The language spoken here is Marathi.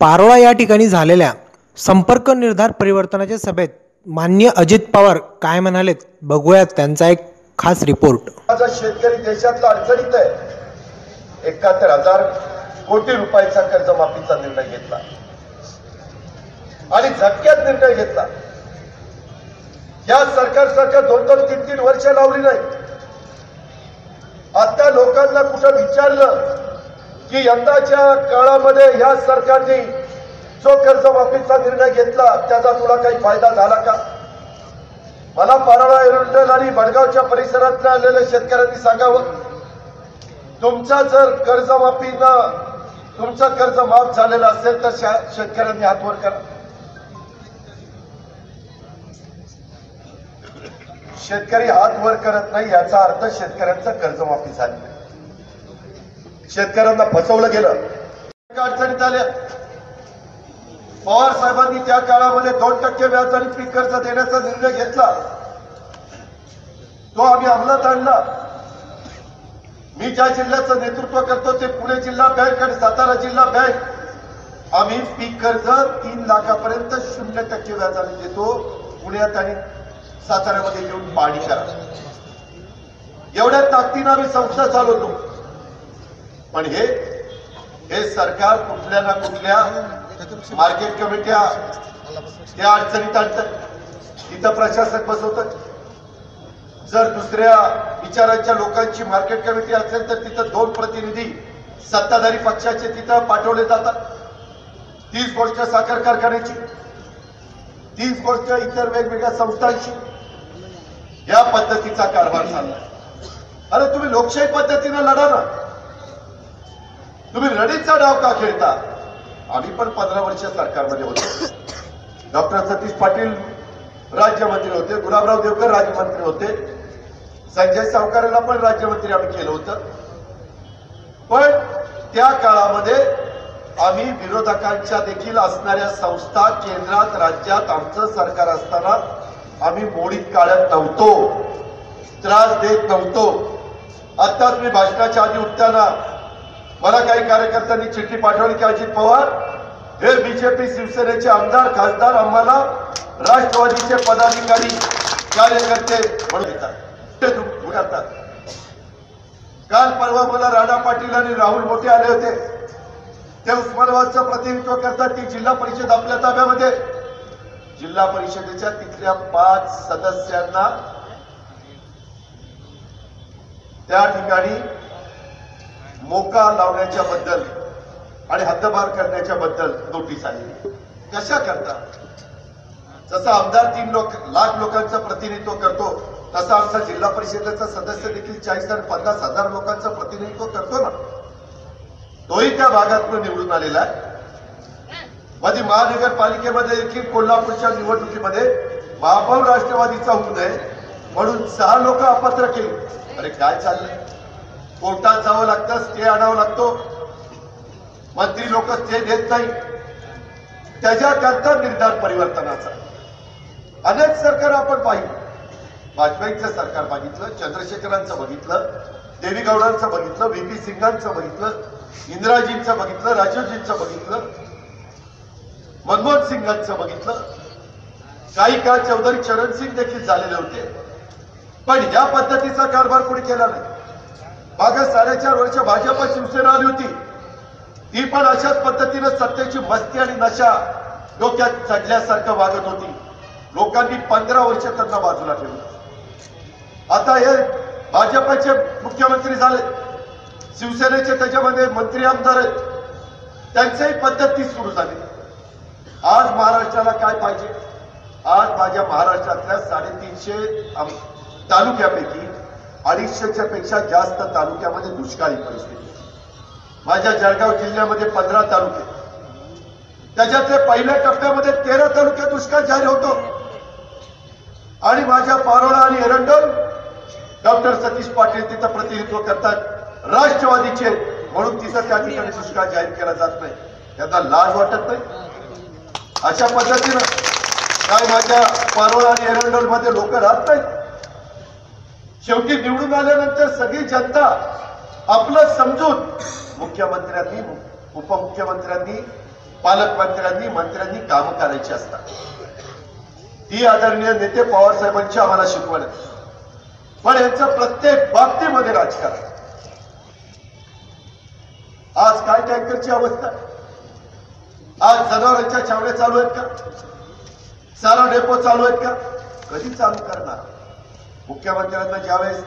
पारोळा या ठिकाणी झालेल्या संपर्क निर्धार परिवर्तनाच्या सभेत मान्य अजित पवार काय म्हणालेत बघूयात त्यांचा एक खास रिपोर्ट शेतकरी देशातला अडचणीत आहे. एकाहत्तर हजार कोटी रुपयाचा कर्जमाफीचा निर्णय घेतला. आणि झटक्यात निर्णय घेतला. या सरकार सरकार दोन दोन तीन तीन वर्ष लावली नाही आता लोकांना कुठं विचारलं? की यंदाच्या काळामध्ये या सरकारने जो कर्जमाफीचा निर्णय घेतला त्याचा तुला काही फायदा झाला का? मला पाराळा एरुंडल आणि भडगावच्या परिसरातल्या आलेल्या शेतकऱ्यांनी सांगावं. तुमचा जर कर्जमाफीनं तुमचं कर्ज माफ झालेलं असेल तर शेतकऱ्यांनी हात वर करा. शेतकरी हात वर करत नाही याचा अर्थ शेतकऱ्यांचं कर्जमाफी झाली. नाही. शेतकऱ्यांना फसवलं गेलं. अडचणीत आल्या. पवार साहेबांनी त्या काळामध्ये दोन टक्के व्याजाने पीक कर्ज देण्याचा निर्णय घेतला. तो आम्ही अंमलात आणला. मी ज्या जिल्ह्याचं नेतृत्व करतो ते पुणे जिल्हा बँक आणि सातारा जिल्हा बँक. आम्ही पीक कर्ज तीन लाखापर्यंत शून्य टक्के व्याजाने देतो. पुण्यात आणि साताऱ्यामध्ये येऊन पाणी करा. एवढ्या ताकदीनं आम्ही संस्था चालवतो. पण हे हे सरकार कुठल्या ना कुठल्या मार्केट कमिट्या या अडचणीत आणतात. तिथं प्रशासक बसवतात. जर दुसऱ्या विचारांच्या लोकांची मार्केट कमिटी असेल तर तिथं दोन प्रतिनिधी सत्ताधारी पक्षाचे तिथं पाठवले जातात. तीच गोष्ट साखर कारखान्याची तीच गोष्ट इतर वेगवेगळ्या संस्थांची. या पद्धतीचा कारभार चालला अरे तुम्ही लोकशाही पद्धतीनं लढा ना. तुम्ही रडीचा डाव का खेळता? आम्ही पण पंधरा वर्ष सरकारमध्ये होतो. डॉक्टर सतीश पाटील राज्यमंत्री होते गुलाबराव देवकर राज्यमंत्री होते संजय सावकारेला पण राज्यमंत्री आम्ही केलं होतं. पण त्या काळामध्ये आम्ही विरोधकांच्या देखील असणाऱ्या संस्था केंद्रात राज्यात आमचं सरकार असताना आम्ही मोडीत काढत नव्हतो. त्रास देत नव्हतो. आत्ताच मी भाषणाच्या आधी उठताना मला काही कार्यकर्त्यांनी चिठ्ठी पाठवली की अजित पवार हे बीजेपी शिवसेनेचे आमदार खासदार आम्हाला राष्ट्रवादीचे पदाधिकारी कार्यकर्ते म्हणून येतात ते करतात. काल परवा मला राणा पाटील आणि राहुल मोठे आले होते. ते उस्मानाबादचं प्रतिनिधित्व करतात. ती जिल्हा परिषद आपल्या ताब्यामध्ये. जिल्हा परिषदेच्या तिथल्या पाच सदस्यांना त्या ठिकाणी मोका लावण्याच्या बद्दल आणि हद्दपार करण्याच्या बद्दल नोटीस आली. कशा करता जसा आमदार तीन लोक लाख लोकांचं प्रतिनिधित्व करतो तसा आमचा जिल्हा परिषदेचा सदस्य देखील चाळीस आणि पन्नास हजार लोकांचं प्रतिनिधित्व करतो ना. तोही त्या भागातून निवडून आलेला आहे. माझी महानगरपालिकेमध्ये देखील कोल्हापूरच्या निवडणुकीमध्ये महापौर राष्ट्रवादीचा होऊ नये म्हणून सहा लोक अपात्र केली. अरे काय चाललंय? कोर्टात जावं लागतं स्टे आणावं लागतो. मंत्री लोक स्टे देत नाही त्याच्याकरता निर्धार परिवर्तनाचा. अनेक सरकार आपण पाहिलं. वाजपेयीचं सरकार बघितलं चंद्रशेखरांचं बघितलं देवीगौडांचं बघितलं व्ही. पी. सिंगांचं बघितलं इंदिराजींचं बघितलं राजीवजींचं बघितलं मनमोहन सिंगांचं बघितलं. काही काळ चौधरी चरण सिंग देखील झालेले होते. पण या पद्धतीचा कारभार कोणी केला नाही. मागे साडेचार वर्ष भाजप शिवसेना आली होती. ती पण अशाच पद्धतीनं सत्तेची मस्ती आणि नशा डोक्यात चढल्यासारखं वागत होती. लोकांनी पंधरा वर्ष त्यांना बाजूला ठेवलं. आता हे भाजपचे मुख्यमंत्री झाले. शिवसेनेचे त्याच्यामध्ये मंत्री आमदार आहेत. त्यांच्याही पद्धती सुरू झाली. आज महाराष्ट्राला काय पाहिजे? आज माझ्या महाराष्ट्रातल्या साडेतीनशे तालुक्यापैकी अडीचशेच्या पेक्षा जास्त तालुक्यामध्ये दुष्काळी परिस्थिती माझ्या जळगाव जिल्ह्यामध्ये पंधरा तालुके. त्याच्यातले पहिल्या टप्प्यामध्ये तेरा तालुक्यात दुष्काळ जाहीर होतो. आणि माझ्या पारोळा आणि एरंडोल डॉक्टर सतीश पाटील तिथं प्रतिनिधित्व करतात. राष्ट्रवादीचे म्हणून तिथं त्या ठिकाणी दुष्काळ जाहीर केला जात नाही. त्यांना लाज वाटत नाही. अशा पद्धतीनं काय माझ्या पारोळा आणि एरंडोलमध्ये लोक राहत नाहीत. शेवटी निवडून आल्यानंतर सगळी जनता आपलं समजून मुख्यमंत्र्यांनी उपमुख्यमंत्र्यांनी पालकमंत्र्यांनी मंत्र्यांनी काम करायची असतात. ती आदरणीय नेते पवार साहेबांची आम्हाला शिकवण आहे. पण यांचं प्रत्येक बाबतीमध्ये राजकारण. आज काय टँकरची अवस्था? आज जनावरांच्या छावण्या चालू आहेत का? सारा डेपो चालू आहेत का? कधी चालू करणार? मुख्यमंत्र्यांना ज्यावेळेस